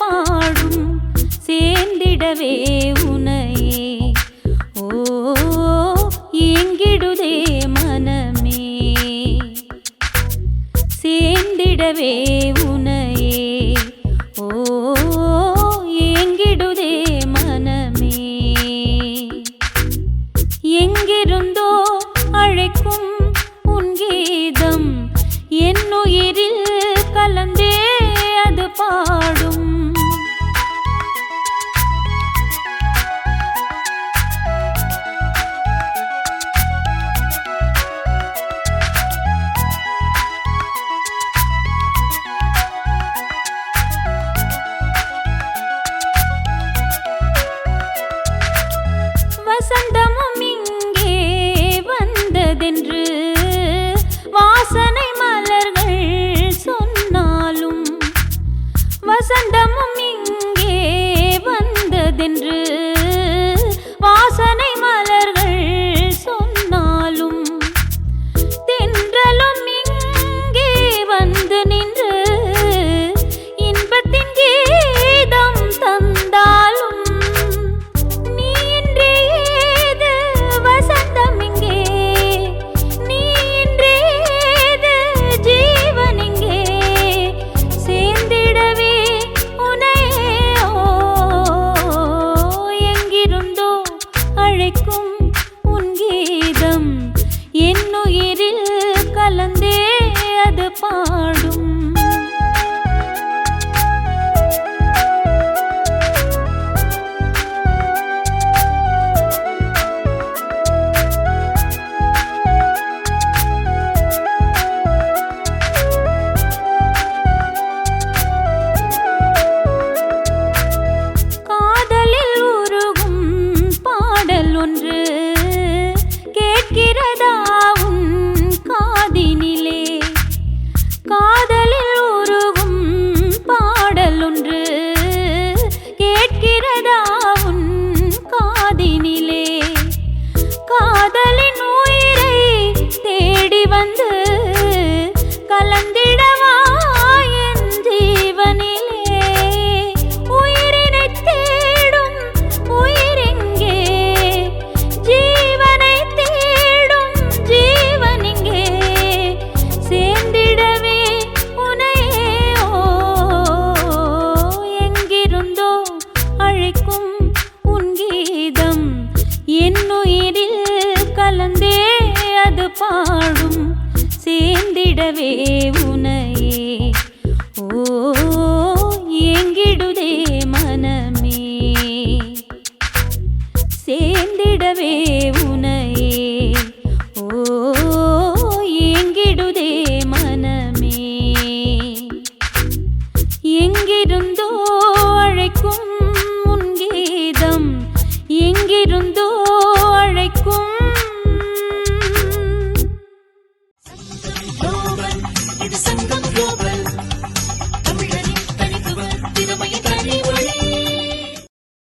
பாடும் சேர்ந்திடவே கீதம் என்னுயிரில் கலந்தே கலந்திடவா என் ஜீவனிலே. உயிரினை தேடும் உயிரெங்கே. ஜீவனை தேடும் ஜீவனிங்கே. சேர்ந்திடவே உனையே ஓ எங்கிருந்தோ அழைக்கும் உன் கீதம். என் உயிரில் கலந்தே பாடும். சேர்ந்திடவே உனையே. ஓ எங்கிடுதே மனமே. சேர்ந்திடவே உனையே. ஓ